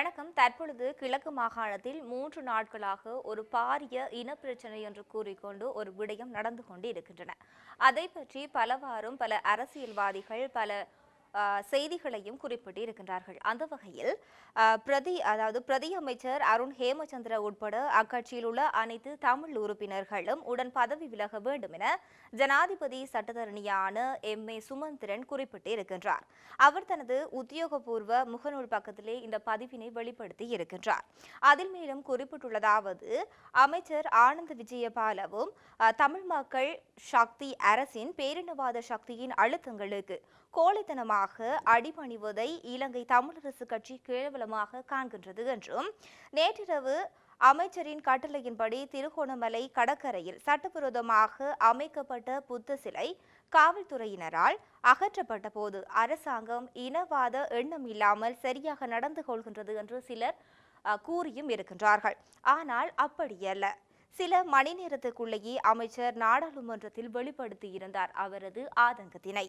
வணக்கம். தற்பொழுது கிழக்கு மாகாணத்தில் மூன்று நாட்களாக ஒரு பாரிய இனப்பிரச்சனை என்று கூறிக்கொண்டு ஒரு விடயம் நடந்து கொண்டு இருக்கின்றன அதை பற்றி பலவாறும் பல அரசியல்வாதிகள் பல செய்திகளையும் குறிப்பிட்டு இருக்கின்றார்கள் அந்த வகையில் பிரதி அதாவது பிரதி அமைச்சர் அருண் ஹேமச்சந்திர உட்பட அக்கட்சியில் உள்ள அனைத்து தமிழ் உறுப்பினர்களும் உடன் பதவி விலக வேண்டும் என ஜனாதிபதி சட்டத்தரணியான எம். ஏ. சுமந்திரன் குறிப்பிட்டு இருக்கின்றார் அவர் தனது உத்தியோகபூர்வ முகநூல் பக்கத்திலே இந்த பதிவினை வெளிப்படுத்தி இருக்கின்றார். அதில் மேலும் குறிப்பிட்டுள்ளதாவது அமைச்சர் ஆனந்த விஜயபாலவும் தமிழ் மக்கள் சக்தி அரசின் பேரினவாத சக்தியின் அழுத்தங்களுக்கு கோழைத்தனமாக அடிபணிவதை இலங்கை தமிழரசு கட்சி கேவலமாக காண்கின்றது என்றும் நேற்றிரவு அமைச்சரின் கட்டளையின்படி திருகோணமலை கடற்கரையில் சட்டவிரோதமாக அமைக்கப்பட்ட புத்த சிலை காவல்துறையினரால் அகற்றப்பட்ட போது அரசாங்கம் இனவாத எண்ணம் இல்லாமல் சரியாக நடந்து கொள்கின்றது என்று சிலர் அஹ், கூறியும் இருக்கின்றார்கள். ஆனால் அப்படியல்ல. சில மணி நேரத்துக்குள்ளேயே அமைச்சர் நாடாளுமன்றத்தில் வெளிப்படுத்தியிருந்தார் அவரது ஆதங்கத்தினை.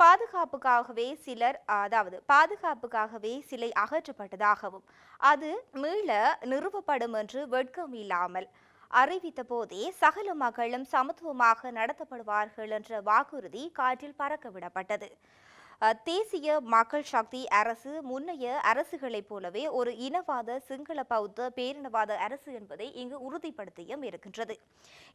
பாதுகாப்புக்காகவே சிலர் அதாவது பாதுகாப்புக்காகவே சிலை அகற்றப்பட்டதாகவும் அது மீள நிறுவப்படும் என்று வெட்கம் இல்லாமல் அறிவித்த போதே சகல மக்களும் சமத்துவமாக நடத்தப்படுவார்கள் என்ற வாக்குறுதி காற்றில் பறக்க விடப்பட்டது. தேசிய மக்கள் சக்தி அரசு முன்னைய அரசுகளைப் போலவே ஒரு இனவாத சிங்கள பௌத்த பேரினவாத அரசு என்பதை இங்கு உறுதிப்படுத்தியும் இருக்கின்றது.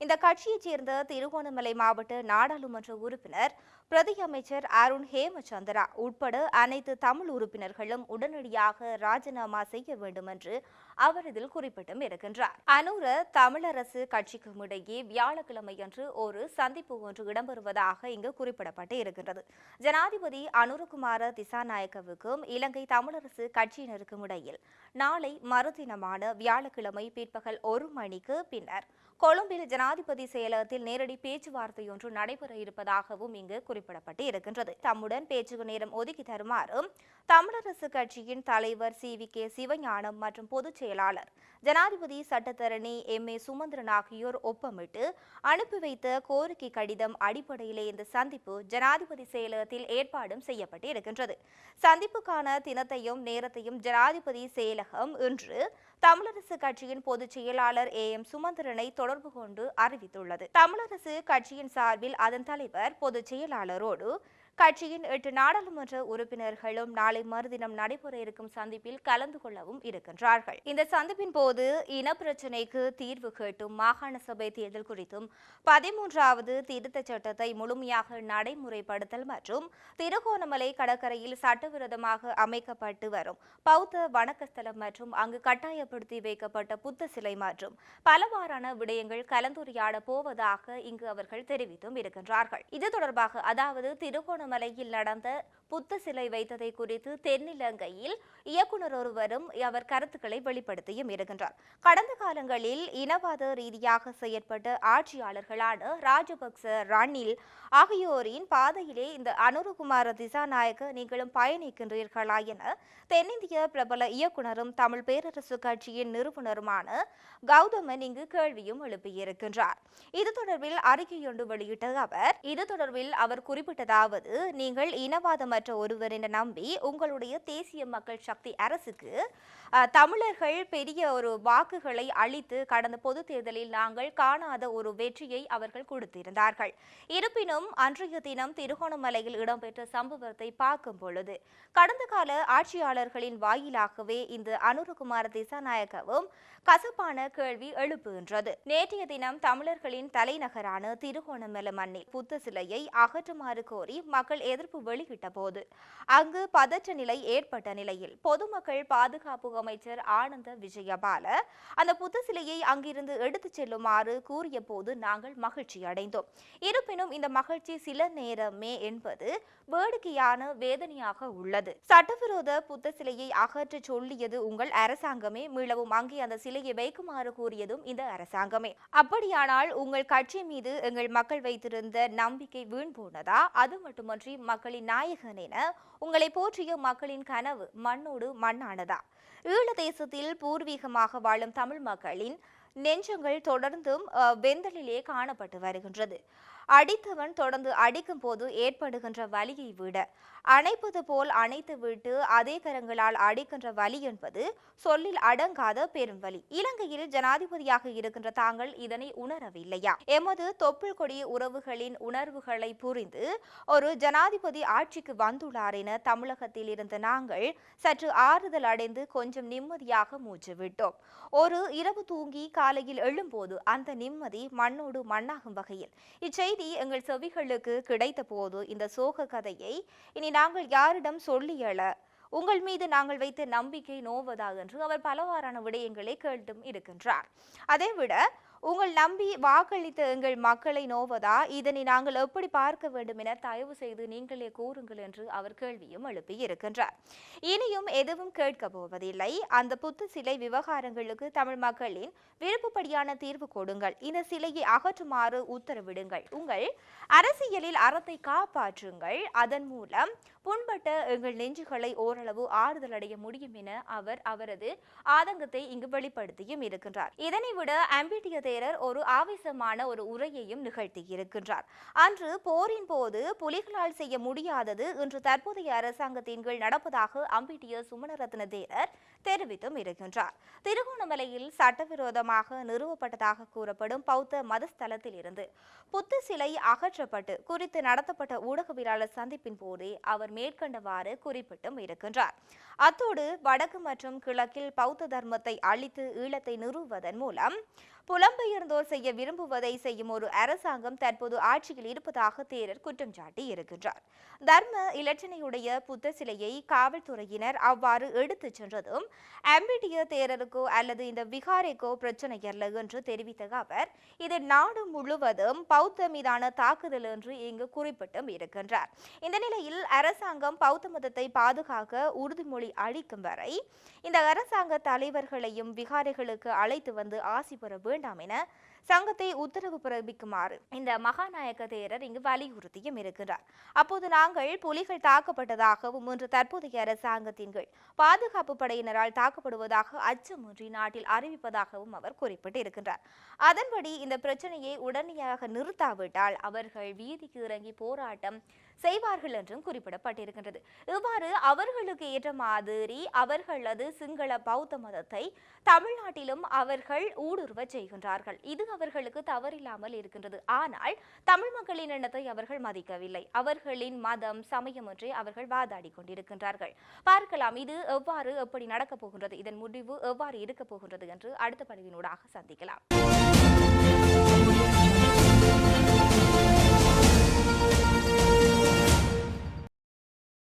இந்த கட்சியைச் சேர்ந்த திருகோணமலை மாவட்ட நாடாளுமன்ற உறுப்பினர் பிரதி அமைச்சர் அருண் ஹேமச்சந்திரா உட்பட அனைத்து தமிழ் உறுப்பினர்களும் உடனடியாக ராஜினாமா செய்ய வேண்டும் என்று அவர் இதில் குறிப்பிட்டும் இருக்கின்றார். அனுர தமிழரசு கட்சிக்கும் இடையே வியாழக்கிழமையன்று ஒரு சந்திப்பு ஒன்று இடம்பெறுவதாக இங்கு குறிப்பிடப்பட்டு இருக்கின்றது. ஜனாதிபதி அனுரகுமார திசாநாயக்கவுக்கும் இலங்கை தமிழரசு கட்சியினருக்கும் இடையில் நாளை மறுதினமான வியாழக்கிழமை பிற்பகல் ஒரு மணிக்கு பின்னர் கொழும்பில் ஜனாதிபதி செயலகத்தில் நேரடி பேச்சுவார்த்தை ஒன்று நடைபெற இருப்பதாகவும் இங்கு குறிப்பிடப்பட்டு இருக்கின்றது. தம்முடன் பேச்சுக்கு நேரம் ஒதுக்கி தருமாறும் தமிழரசு கட்சியின் தலைவர் சி. வி. கே. சிவஞானம் மற்றும் பொதுச் செயலாளர் ஜனாதிபதி சட்டத்தரணி எம். ஏ. சுமந்திரன் ஆகியோர் ஒப்பமிட்டு அனுப்பி வைத்த கோரிக்கை கடிதம் அடிப்படையிலே இந்த சந்திப்பு ஜனாதிபதி செயலகத்தில் ஏற்பாடும் செய்யப்பட்டு இருக்கின்றது. சந்திப்புக்கான தினத்தையும் நேரத்தையும் ஜனாதிபதி செயலகம் இன்று தமிழரசு கட்சியின் பொதுச் செயலாளர் ஏ எம் சுமந்திரனை தொடர்பு கொண்டு அறிவித்துள்ளது. தமிழரசு கட்சியின் சார்பில் அதன் தலைவர் பொதுச் செயலாளரோடு கட்சியின் எட்டு நாடாளுமன்ற உறுப்பினர்களும் நாளை மறுதினம் நடைபெற இருக்கும் சந்திப்பில் கலந்து கொள்ளவும் இருக்கின்றார்கள். இந்த சந்திப்பின் போது இனப்பிரச்சினைக்கு தீர்வு கேட்டும் மாகாண சபை தேர்தல் குறித்தும் பதிமூன்றாவது திருத்தச் சட்டத்தை முழுமையாக நடைமுறைப்படுத்தல் மற்றும் திருகோணமலை கடற்கரையில் சட்டவிரோதமாக அமைக்கப்பட்டு வரும் பௌத்த வணக்கஸ்தலம் மற்றும் அங்கு கட்டாயப்படுத்தி வைக்கப்பட்ட புத்த சிலை மற்றும் பலவாறான விடயங்கள் கலந்துரையாட போவதாக இங்கு அவர்கள் தெரிவித்தும் இருக்கின்றார்கள். இது தொடர்பாக அதாவது திருகோணமலையில் நடந்த புத்த சிலை வைத்ததை குறித்து தென்னிலங்கையில் இயக்குனர் ஒருவரும் அவர் கருத்துக்களை வெளிப்படுத்தியும் இருக்கின்றார். கடந்த காலங்களில் இனவாத ரீதியாக செயற்பட்ட ஆட்சியாளர்களான ராஜபக்ச ரணில் ஆகியோரின் பாதையிலே இந்த அனுருகுமார திசாநாயக்க நீங்களும் பயணிக்கின்றீர்களா என தென்னிந்திய பிரபல இயக்குனரும் தமிழ் பேரரசு கட்சியின் நிறுவனருமான கௌதமன் இங்கு கேள்வியும் எழுப்பியிருக்கின்றார். இது தொடர்பில் அறிக்கையொன்று வெளியிட்ட அவர் இது தொடர்பில் அவர் குறிப்பிட்டதாவது நீங்கள் இனவாதமற்ற ஒருவர் என்று நம்பி உங்களுடைய தேசிய மக்கள் சக்தி அரசுக்கு தமிழர்கள் பெரிய ஒரு வாக்குகளை அளித்து கடந்த பொது தேர்தலில் நாங்கள் காணாத ஒரு வெற்றியை அவர்கள் கொடுத்திருந்தார்கள். இருப்பினும் அன்றைய தினம் திருகோணமலையில் இடம்பெற்ற சம்பவத்தை பார்க்கும் பொழுது கடந்த கால ஆட்சியாளர்களின் வாயிலாகவே இந்த அனுரகுமார திசாநாயகவும் கசப்பான கேள்வி எழுப்புகின்றது. நேற்றைய தினம் தமிழர்களின் தலைநகரான திருகோணமலை மண்ணில் புத்த சிலையை அகற்றுமாறு கோரி மக்கள் எதிர்ப்பு வெளியிட்ட போது அங்கு பதற்ற நிலை ஏற்பட்ட நிலையில் பொதுமக்கள் பாதுகாப்பு அமைச்சர் ஆனந்த விஜயபால அந்த புத்த சிலையை அங்கிருந்து எடுத்துச் செல்லுமாறு கூறிய போது நாங்கள் மகிழ்ச்சி அடைந்தோம். இருப்பினும் இந்த மகிழ்ச்சி சில நேரமே என்பது வேடிக்கையான வேதனையாக உள்ளது. சட்டவிரோத புத்த சிலையை அகற்ற சொல்லியது உங்கள் அரசாங்கமே மீளவும் அங்கே அந்த சிலையை வைக்குமாறு கூறியதும் இந்த அரசாங்கமே. அப்படியானால் உங்கள் கட்சி மீது எங்கள் மக்கள் வைத்திருந்த நம்பிக்கை வீண் போனதா? அது மட்டுமன்றி மக்களின் நாயகன் என உங்களை போற்றிய மக்களின் கனவு மண்ணோடு மண்ணானதா? ஈழ தேசத்தில் பூர்வீகமாக வாழும் தமிழ் மக்களின் நெஞ்சங்கள் தொடர்ந்தும் அஹ், வெந்தலிலே காணப்பட்டு வருகின்றது. அடித்தவன் தொடர்ந்து அடிக்கும் போது ஏற்படுகின்ற வலியை விட அணைப்பது போல் அணைத்து விட்டு அதே கரங்களால் அடிக்கின்ற வலி என்பது சொல்லில் அடங்காத பெரும் வலி. இலங்கையில் ஜனாதிபதியாக இருக்கின்ற தாங்கள் இதனை உணரவில்லையா? எமது தொப்புள் கொடி உறவுகளின் உணர்வுகளை புரிந்து ஒரு ஜனாதிபதி ஆட்சிக்கு வந்துள்ளார் என தமிழகத்தில் இருந்த நாங்கள் சற்று ஆறுதல் அடைந்து கொஞ்சம் நிம்மதியாக மூச்சு விட்டோம். ஒரு இரவு தூங்கி காலையில் எழும்போது அந்த நிம்மதி மண்ணோடு மண்ணாகும் வகையில் இச்செய்தி எங்கள் செவிகளுக்கு கிடைத்த போது இந்த சோக கதையை இனி நாங்கள் யாரிடம் சொல்லியல? உங்கள் மீது நாங்கள் வைத்த நம்பிக்கை நோவதா? என்று அவர் பலவாறான விடயங்களை கேட்டும் இருக்கின்றார். அதைவிட உங்கள் நம்பி வாக்களித்த எங்கள் மக்களை நோவதா? இதனை நாங்கள் எப்படி பார்க்க வேண்டும் என தயவு செய்து நீங்களே கூறுங்கள் என்று அவர் கேள்வியும் எழுப்பி இருக்கின்றார். இனியும் எதுவும் கேட்க போவதில்லை. அந்த புத்து சிலை விவகாரங்களுக்கு தமிழ் மக்களின் விருப்பப்படியான தீர்வு கொடுங்கள். இந்த சிலையை அகற்றுமாறு உத்தரவிடுங்கள். உங்கள் அரசியலில் அறத்தை காப்பாற்றுங்கள். அதன் மூலம் புண்பட்ட எங்கள் நெஞ்சுகளை ஓரளவு ஆறுதல் அடைய முடியும் என அவர் அவரது ஆதங்கத்தை இங்கு வெளிப்படுத்தியும் இருக்கின்றார். இதனை விட அம்பிட்டியத்தை சேரர் ஒரு ஆவேசமான ஒரு உரையையும் நிகழ்த்தியிருக்கின்றார். அன்று போரின் போது புலிகளால் செய்ய முடியாதது இன்று தற்போதைய அரசாங்கத்தின் கீழ் நடப்பதாக அம்பிட்டிய சுமணரத்ன தேரர் தெரிவித்தும் இருக்கின்றார். திருகோணமலையில் சட்டவிரோதமாக நிறுவப்பட்டதாக கூறப்படும் பௌத்த மதஸ்தலத்தில் இருந்து புத்து சிலை அகற்றப்பட்டு குறித்து நடத்தப்பட்ட ஊடகவியலாளர் சந்திப்பின் போதே அவர் மேற்கண்டவாறு குறிப்பிட்டும் இருக்கின்றார். அத்தோடு வடக்கு மற்றும் கிழக்கில் பௌத்த தர்மத்தை அழித்து ஈழத்தை நிறுவுவதன் மூலம் புலம்பெயர்ந்தோர் செய்ய விரும்புவதை செய்யும் ஒரு அரசாங்கம் தற்போது ஆட்சியில் இருப்பதாக தேரர் குற்றம் சாட்டி இருக்கின்றார். தர்ம இலட்சணையுடைய புத்த சிலையை காவல்துறையினர் அவ்வாறு எடுத்துச் சென்றதும் அம்பிடிய தேரருக்கோ அல்லது இந்த விகாரைக்கோ பிரச்சனை அல்ல என்று தெரிவித்த அவர் இது நாடு முழுவதும் பௌத்த மீதான தாக்குதல் என்று இங்கு குறிப்பிட்டும் இருக்கின்றார். இந்த நிலையில் அரசாங்கம் பௌத்த மதத்தை பாதுகாக்க உறுதிமொழி அளிக்கும் வரை இந்த அரசாங்க தலைவர்களையும் விகாரைகளுக்கு அழைத்து வந்து ஆசி பெற வேண்டாம் என சங்கத்தை உத்தரவு பிறப்பிக்குமாறு இந்த மகாநாயக்க தேரர் இங்கு வலியுறுத்தியும் இருக்கிறார் அப்போது நாங்கள் புலிகள் தாக்கப்பட்டதாகவும் இன்று தற்போதைய அரசாங்கத்தின் கீழ் பாதுகாப்பு படையினரால் தாக்கப்படுவதாக அச்சமின்றி நாட்டில் அறிவிப்பதாகவும் அவர் குறிப்பிட்டிருக்கின்றார். அதன்படி இந்த பிரச்சனையை உடனடியாக நிறுத்தாவிட்டால் அவர்கள் வீதிக்கு இறங்கி போராட்டம் செய்வார்கள் என்றும் குறிப்பிடப்பட்டிருக்கின்றது. இவ்வாறு அவர்களுக்கு ஏற்ற மாதிரி அவர்களது சிங்கள பௌத்த மதத்தை தமிழ்நாட்டிலும் அவர்கள் ஊடுருவ செய்கின்றார்கள். இது அவர்களுக்கு தவறில்லாமல் இருக்கின்றது. ஆனால் தமிழ் மக்களின் எண்ணத்தை அவர்கள் மதிக்கவில்லை. அவர்களின் மதம் சமயம் ஒன்றை அவர்கள் வாதாடி கொண்டிருக்கின்றார்கள். பார்க்கலாம் இது எவ்வாறு எப்படி நடக்கப் போகின்றது? இதன் முடிவு எவ்வாறு இருக்கப் போகின்றது என்று அடுத்த பதிவினூடாக சந்திக்கலாம்.